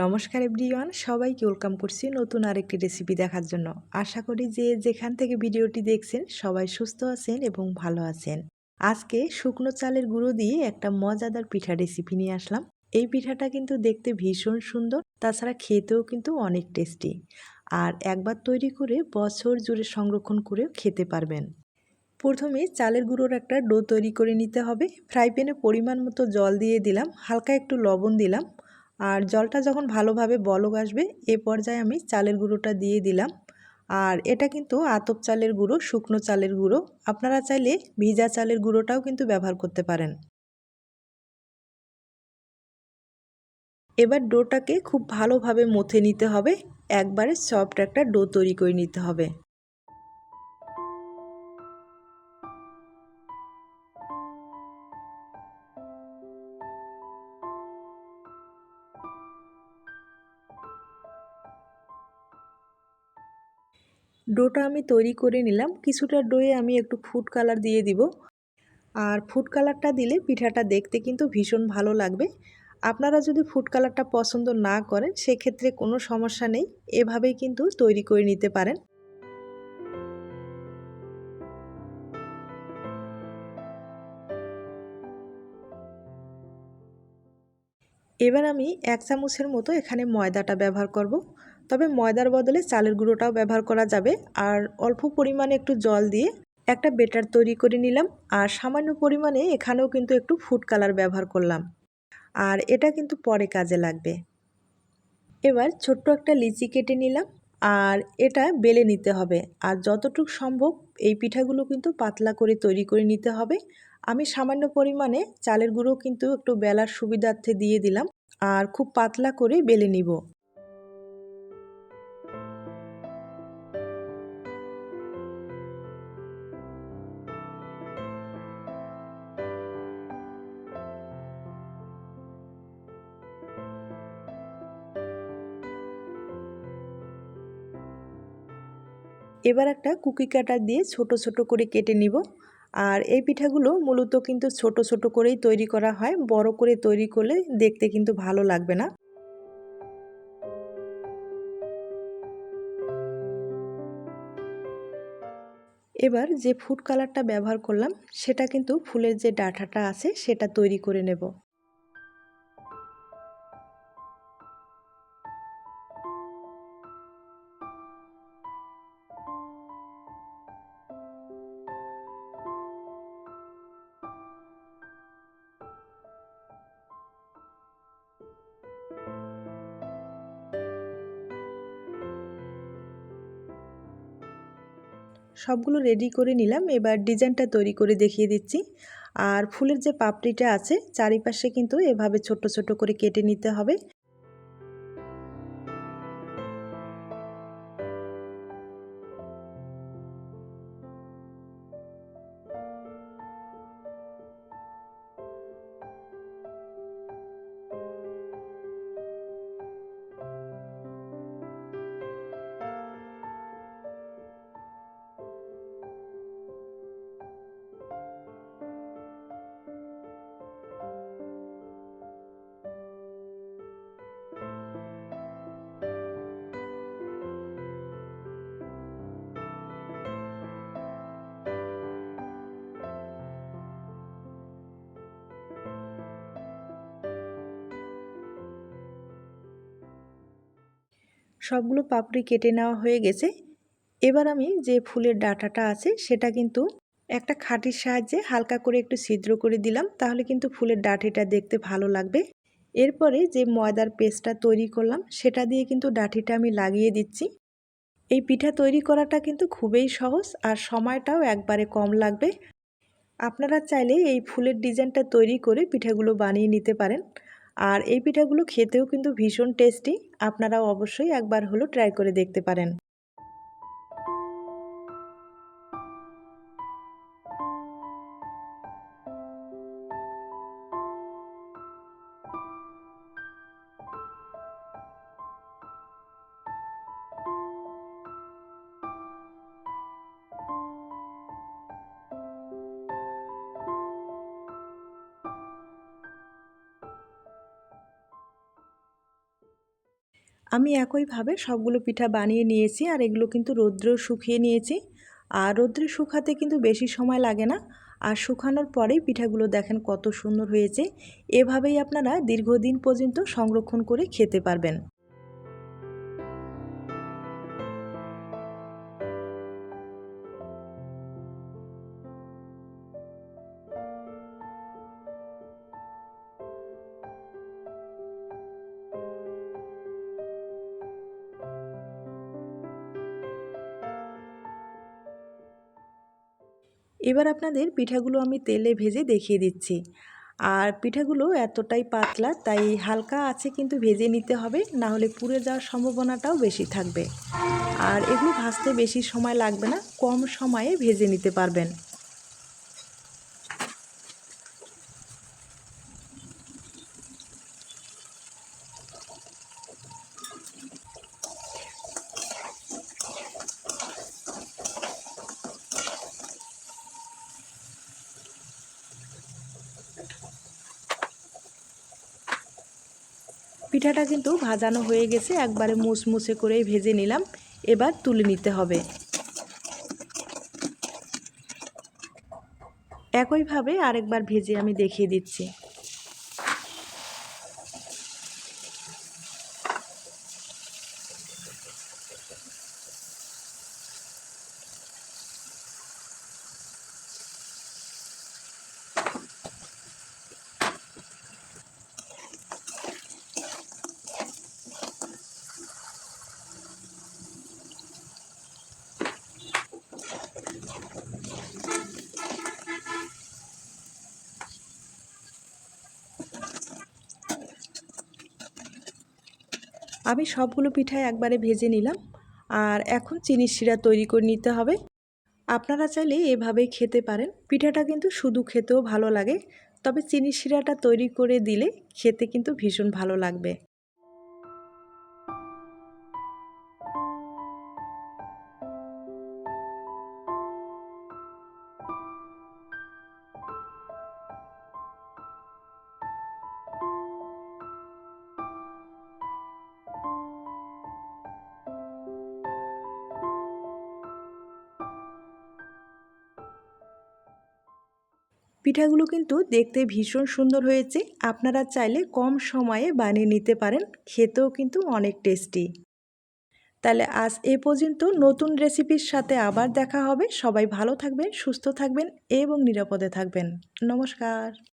নমস্কার এভরিওয়ান, সবাইকে ওয়েলকাম করছি নতুন আরেকটি রেসিপি দেখার জন্য। আশা করি যে যেখান থেকে ভিডিওটি দেখছেন, সবাই সুস্থ আছেন এবং ভালো আছেন। আজকে শুকনো চালের গুঁড়ো দিয়ে একটা মজাদার পিঠা রেসিপি নিয়ে আসলাম। এই পিঠাটা কিন্তু দেখতে ভীষণ সুন্দর, তাছাড়া খেতেও কিন্তু অনেক টেস্টি আর একবার তৈরি করে বছর জুড়ে সংরক্ষণ করেও খেতে পারবেন। প্রথমে চালের গুঁড়োর একটা ডো তৈরি করে নিতে হবে। ফ্রাই প্যানে পরিমাণ মতো জল দিয়ে দিলাম, হালকা একটু লবণ দিলাম। আর জলটা যখন ভালোভাবে বলক আসবে, এ পর্যায়ে আমি চালের গুঁড়োটা দিয়ে দিলাম। আর এটা কিন্তু আতপ চালের গুঁড়ো, শুকনো চালের গুঁড়ো। আপনারা চাইলে ভিজা চালের গুঁড়োটাও কিন্তু ব্যবহার করতে পারেন। এবার ডোটাকে খুব ভালোভাবে মথে নিতে হবে। একবারে সফট একটা ডো তৈরি করে নিতে হবে। ডোটা আমি তৈরি করে নিলাম। কিছুটা ডোয়ে আমি একটু ফুড কালার দিয়ে দিব। আর ফুড কালারটা দিলে পিঠাটা দেখতে কিন্তু ভীষণ ভালো লাগবে। আপনারা যদি ফুড কালারটা পছন্দ না করেন, সেক্ষেত্রে কোনো সমস্যা নেই। এভাবেই কিন্তু তৈরি করে নিতে পারেন। এবার আমি এক চামচের মতো এখানে ময়দাটা ব্যবহার করব। তবে ময়দার বদলে চালের গুঁড়োটাও ব্যবহার করা যাবে। আর অল্প পরিমাণে একটু জল দিয়ে একটা বেটার তৈরি করে নিলাম। আর সামান্য পরিমাণে এখানেও কিন্তু একটু ফুড কালার ব্যবহার করলাম। আর এটা কিন্তু পরে কাজে লাগবে। এবার ছোট্ট একটা লিচি কেটে নিলাম। আর এটা বেলে নিতে হবে। আর যতটুকু সম্ভব এই পিঠাগুলো কিন্তু পাতলা করে তৈরি করে নিতে হবে। আমি সামান্য পরিমাণে চালের গুঁড়ো কিন্তু একটু বেলার সুবিধার্থে দিয়ে দিলাম। আর খুব পাতলা করে বেলে নিব। এবার একটা কুকি কাটার দিয়ে ছোট ছোট করে কেটে নিব। আর এই পিঠাগুলো মূলত কিন্তু ছোট ছোট করেই তৈরি করা হয়, বড় করে তৈরি করলে দেখতে কিন্তু ভালো লাগবে না। এবার যে ফুড কালারটা ব্যবহার করলাম, সেটা কিন্তু ফুলের যে ডাঁটাটা আছে, সেটা তৈরি করে নেব। সবগুলো রেডি করে নিলাম। এবার ডিজাইনটা তৈরি করে দেখিয়ে দিচ্ছি। আর ফুলের যে পাপড়িটা আছে, চারিপাশে কিন্তু এভাবে ছোট ছোট করে কেটে নিতে হবে। সবগুলো পাপড়ি কেটে নেওয়া হয়ে গেছে। এবার আমি যে ফুলের ডাটাটা আছে, সেটা কিন্তু একটা খাটির সাহায্যে হালকা করে একটু ছিদ্র করে দিলাম, তাহলে কিন্তু ফুলের ডাঁটিটা দেখতে ভালো লাগবে। এরপরে যে ময়দার পেস্টটা তৈরি করলাম, সেটা দিয়ে কিন্তু ডাঁটিটা আমি লাগিয়ে দিচ্ছি। এই পিঠা তৈরি করাটা কিন্তু খুবই সহজ আর সময়টাও একবারে কম লাগবে। আপনারা চাইলে এই ফুলের ডিজাইনটা তৈরি করে পিঠাগুলো বানিয়ে নিতে পারেন। আর এই পিঠাগুলো খেতেও কিন্তু ভীষণ টেস্টি আপনারাও অবশ্যই একবার হলো ট্রাই করে দেখতে পারেন। আমি একইভাবে সবগুলো পিঠা বানিয়ে নিয়েছি আর এগুলো কিন্তু রৌদ্রেও শুকিয়ে নিয়েছি। আর রৌদ্রে শুকাতে কিন্তু বেশি সময় লাগে না। আর শুকানোর পরেই পিঠাগুলো দেখেন কত সুন্দর হয়েছে। এভাবেই আপনারা দীর্ঘদিন পর্যন্ত সংরক্ষণ করে খেতে পারবেন। এবার আপনাদের পিঠাগুলো আমি তেলে ভেজে দেখিয়ে দিচ্ছি। আর পিঠাগুলো এতটাই পাতলা, তাই হালকা আছে কিন্তু ভেজে নিতে হবে না হলে পুড়ে যাওয়ার সম্ভাবনাটাও বেশি থাকবে। আর এগুলো ভাজতে বেশি সময় লাগবে না, কম সময়ে ভেজে নিতে পারবেন। পিঠাটা কিন্তু ভাজানো হয়ে গেছে, একবারে মুসমুসে করে ভেজে নিলাম। এবার তুলে নিতে হবে। একইভাবে আরেকবার ভেজে আমি দেখিয়ে দিচ্ছি। আমি সবগুলো পিঠাই একবারে ভেজে নিলাম। আর এখন চিনির শিরা তৈরি করে নিতে হবে। আপনারা চাইলে এভাবেই খেতে পারেন। পিঠাটা কিন্তু শুধু খেতেও ভালো লাগে। তবে চিনির শিরাটা তৈরি করে দিলে খেতে কিন্তু ভীষণ ভালো লাগবে। পিঠাগুলো কিন্তু দেখতে ভীষণ সুন্দর হয়েছে। আপনারা চাইলে কম সময়ে বানিয়ে নিতে পারেন, খেতেও কিন্তু অনেক টেস্টি। তাহলে আজ এ পর্যন্ত নতুন রেসিপির সাথে আবার দেখা হবে। সবাই ভালো থাকবেন, সুস্থ থাকবেন এবং নিরাপদে থাকবেন। নমস্কার।